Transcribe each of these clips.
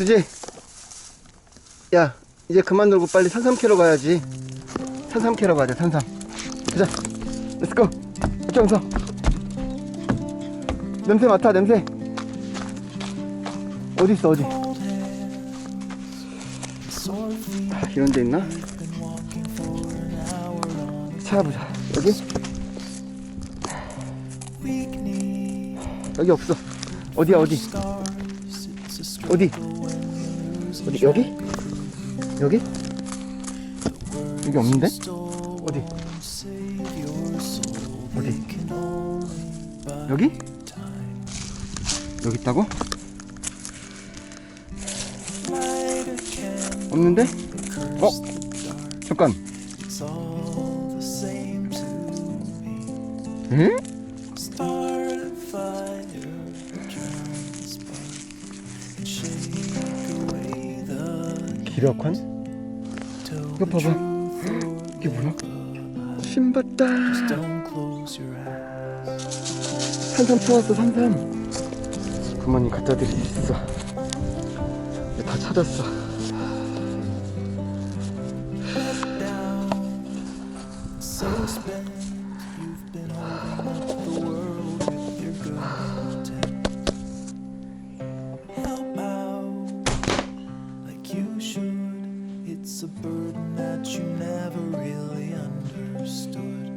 수지. 야 이제 그만 놀고 빨리 산삼 캐러 가야지. 산삼 캐러 가자 산삼. 가자. 렛츠고 정서. 냄새 맡아 냄새. 어디 있어 어디? 아, 이런 데 있나? 찾아보자. 여기? 여기 없어. 어디야 어디 어디? 어디? 여기? 여기? 여기 없는데? 어디? 어디? 여기? 여기 있다고? 없는데? 어? 잠깐. 응? 기력환? 이거 봐봐. 이게 뭐야? 신봤다. 산삼 찾았어 산삼 부모님 갖다 드릴 수 있어. 다 찾았어. help It's a burden that you never really understood.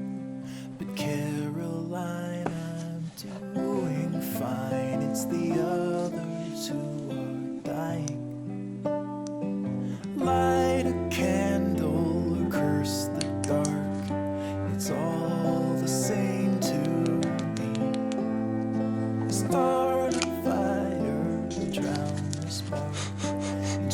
But Caroline, I'm doing fine. It's the others who are dying. Light a candle or curse the dark. It's all the same to me. Start a fire, drown the spark, and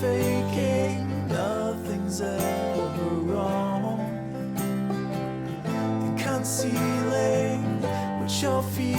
faking. Nothing's ever wrong. Concealing what you're feeling,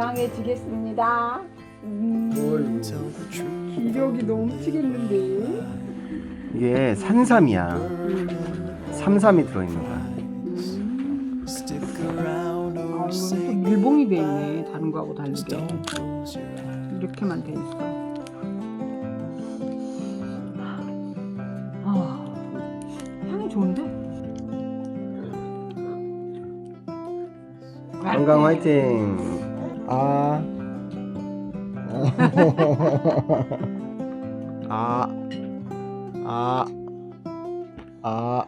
건강해지겠습니다. 음. 기력이 넘치겠는데. 이게 산삼이야 삼삼이 들어있는 거야 Stick around 아, 밀봉이 돼 있네. 다른 거하고 다르게. 이렇게만 돼 있어. 아, 향이 좋은데? 건강 화이팅 아 아, 아, 아,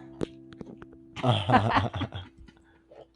아.